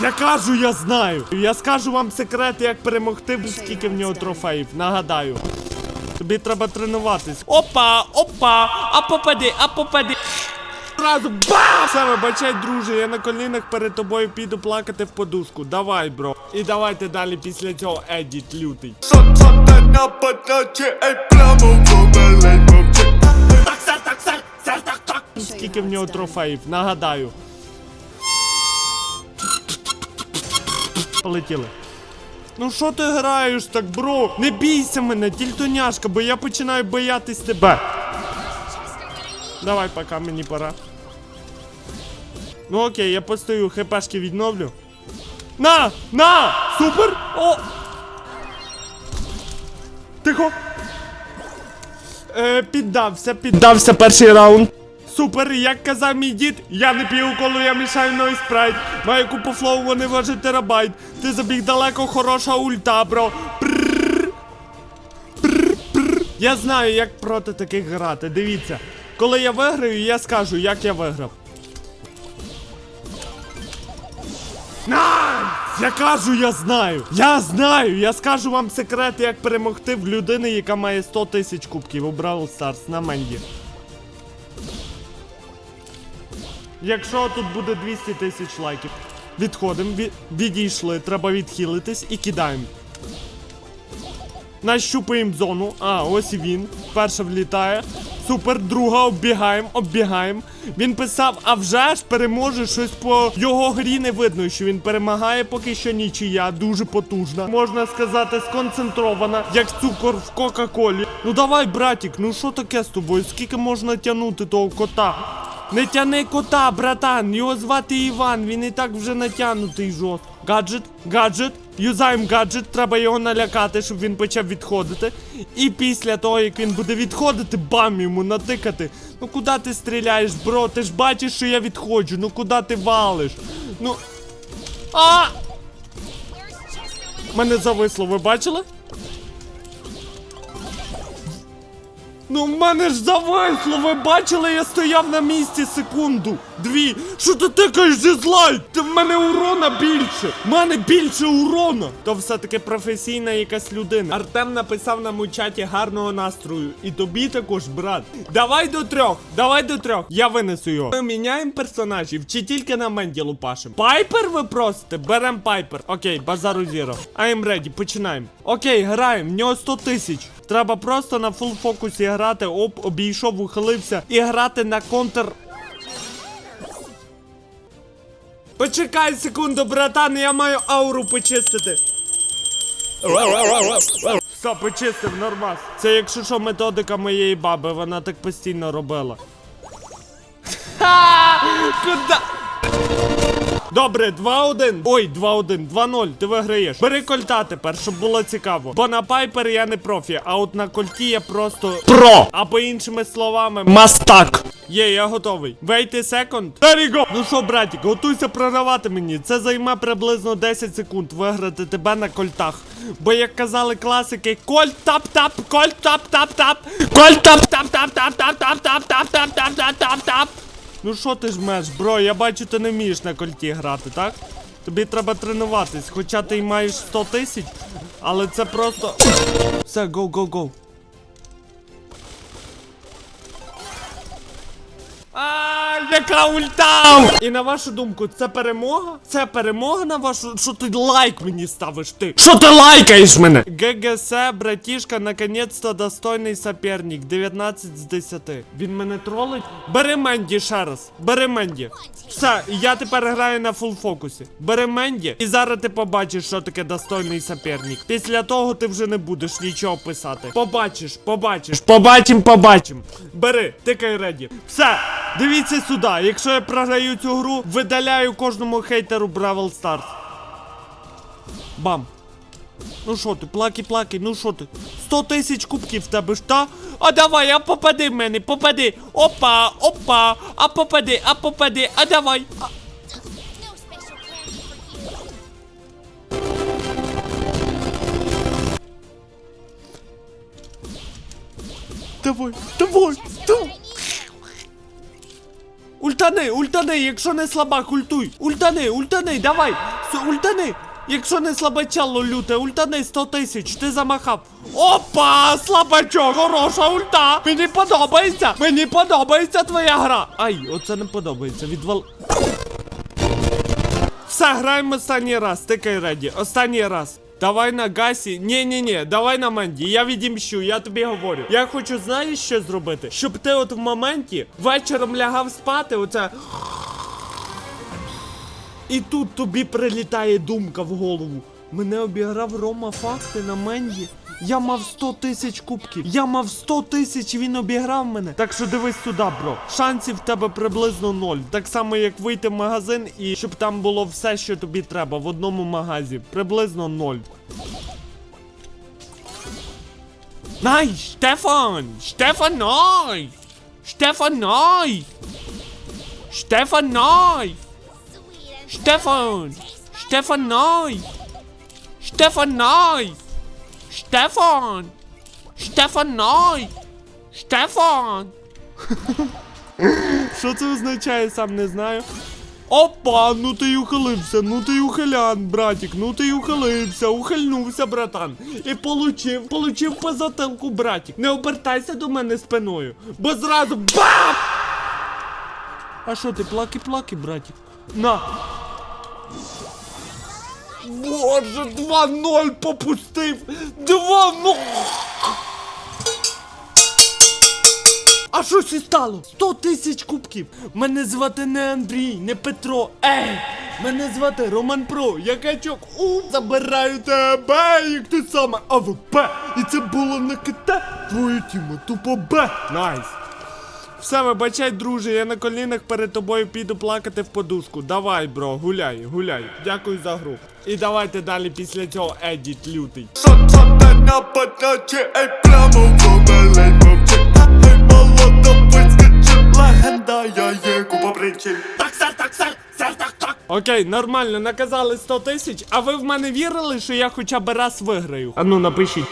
Я кажу, я знаю. Я скажу вам секрет, як перемогти, скільки в нього трофеїв. Нагадаю. Тобі треба тренуватись. Опа, опа, а попади, а попади. Разу бам! Все, вибачай, друже, я на колінах перед тобою піду плакати в подушку. Давай, бро. І давайте далі після цього едіт лютий. Сатана подачі, ей, прямо помилень мовчи. Так, сер, так, сер, так, так. Скільки в нього трофеїв, нагадаю. Полетіли. Ну що ти граєш так, бро? Не бійся мене, тільтоняшка, бо я починаю боятись тебе. Давай, пока мені пора. Ну окей, я постою, хпшки відновлю. На! На! Супер! О! Тихо! Е, піддався, піддався перший раунд. Супер, як казав мій дід, я не п'ю коло я мішаю новий спрайт. Маю купу флоу, вони важать терабайт. Ти забіг далеко, хороша ульта, бро. Я знаю, як проти таких грати. Дивіться. Коли я виграю, я скажу, як я виграв. Найс! Я кажу, я знаю. Я знаю. Я скажу вам секрет, як перемогти в людини, яка має 100 тисяч кубків у Бравл Старс на Менді. Якщо тут буде 200 тисяч лайків. Відходимо, ві- відійшли, треба відхилитись і кидаємо. Нащупаємо зону. А, ось і він. Перша влітає. Супер, друга оббігаємо, оббігаємо. Він писав, а вже ж переможе щось по його грі не видно, що він перемагає, поки що нічия, дуже потужна. Можна сказати, сконцентрована, як цукор в Кока-Колі. Ну давай, братік, ну що таке з тобою? Скільки можна тягнути того кота? Не тяни кота, братан, його звати Іван, він і так вже натягнутий жорстко. Гаджет, гаджет, юзаємо гаджет, треба його налякати, щоб він почав відходити. І після того, як він буде відходити, бам йому натикати. Ну куди ти стріляєш, бро? Ти ж бачиш, що я відходжу. Ну куди ти валиш? Ну. А! Мене зависло, ви бачили? Ну, в мене ж зависло, ви бачили, я стояв на місці секунду. Дві. Що ти тикаєш дизлайк? Та в мене урона більше. В мене більше урона. То все-таки професійна якась людина. Артем написав нам у чаті гарного настрою. І тобі також, брат. Давай до трьох. Давай до трьох. Я винесу його. Ми міняємо персонажів чи тільки на Менді лупашим? Пайпер ви просите? Берем пайпер. Окей, базару зіро. I'm ready, починаємо. Окей, граємо. В нього 100 тисяч. Треба просто на фул фокусі грати, оп, обійшов, ухилився і грати на контр. Почекай секунду, братан, я маю ауру почистити. Все, почистив, нормас. Це якщо що методика моєї баби, вона так постійно робила. Ха! Куда? Добре, 2-1. Ой, 2-1, 2-0, ти виграєш. Бери кольта тепер, щоб було цікаво. Бо на пайпер я не профі, а от на кольті я просто про. Або іншими словами, мастак. Є, я готовий. Секунд. There you go. Ну що, братік, готуйся програвати мені. Це займе приблизно 10 секунд виграти тебе на кольтах. Бо як казали класики, кольт тап-тап, кольт тап-тап-тап, кольт тап-тап-тап-тап-тап-тап-тап-тап-тап-тап-тап. Ну що ти ж меш, бро, я бачу, ти не вмієш на кольті грати, так? Тобі треба тренуватись, хоча ти й маєш 100 тисяч, але це просто. Все, гоу, гоу, гоу. А, яка ульта! І на вашу думку, це перемога? Це перемога на вашу. Що ти лайк мені ставиш ти? Що ти лайкаєш мене? ГГС, братішка, наконець-то достойний соперник. 19 з 10. Він мене тролить? Бери Менді ще раз. Бери Менді. Все, я тепер граю на фул фокусі. Бери Менді, і зараз ти побачиш, що таке достойний соперник. Після того ти вже не будеш нічого писати. Побачиш, побачиш, побачим, побачим. Бери, тикай реді. Все, дивіться сюди. Якщо я програю цю гру, видаляю кожному хейтеру Бравл Старс. Бам. Ну що ти, плаки-плаки, ну що ти? 100 тисяч кубків в тебе ж та? А давай, а попади в мене, попади. Опа, опа, а попади, а попади, а давай. А... Давай, давай, давай. Ультани, ультани, якщо не слабак, ультуй. Ультани, ультани, давай. Ультани. Якщо не слабачало люте, ультани 100 тисяч, ти замахав. Опа, слабачок, хороша ульта. Мені подобається, мені подобається твоя гра. Ай, оце не подобається, відвал. Все, граємо останній раз, тикай реді, останній раз. Давай на гасі. Ні, ні, ні, давай на Менді. Я відімщу, я тобі говорю. Я хочу, знаєш, що зробити? Щоб ти от в моменті вечором лягав спати, оце. І тут тобі прилітає думка в голову. Мене обіграв Рома факти на Менді. Я мав 100 тисяч кубків. Я мав 100 тисяч, він обіграв мене. Так що дивись туди, бро. Шансів в тебе приблизно ноль. Так само, як вийти в магазин і щоб там було все, що тобі треба в одному магазі. Приблизно ноль. Най, Штефан! Штефан, най! Штефан, най! Штефан! Sweet and Штефан! Штефан! Штефан, най! Штефан! Що це означає, сам не знаю. Опа, ну ти й ухилився, ну ти й ухилян, братик, ну ти й ухилився, ухильнувся, братан. І получив, получив по затилку, братик. Не обертайся до мене спиною, бо зразу бам! А що ти, плаки-плаки, братик? На. Боже, 2-0 попустив! 2-0! А що ще стало? 100 тисяч кубків. Мене звати не Андрій, не Петро. Ей! Мене звати Роман Про. Я качок. У, забираю тебе, як ти саме АВП. І це було не КТ. Твоє тімо тупо Б. Найс. Все, вибачай, друже, я на колінах перед тобою піду плакати в подушку. Давай, бро, гуляй, гуляй. Дякую за гру. І давайте далі після цього едіт лютий. Сотана подачі, ей, прямо в обелень мовчить Ей, молодо вискочить, легенда, я є купа причин Так, сер, так, сер, сер, так, так Окей, нормально, наказали 100 тисяч, а ви в мене вірили, що я хоча б раз виграю? А ну напишіть.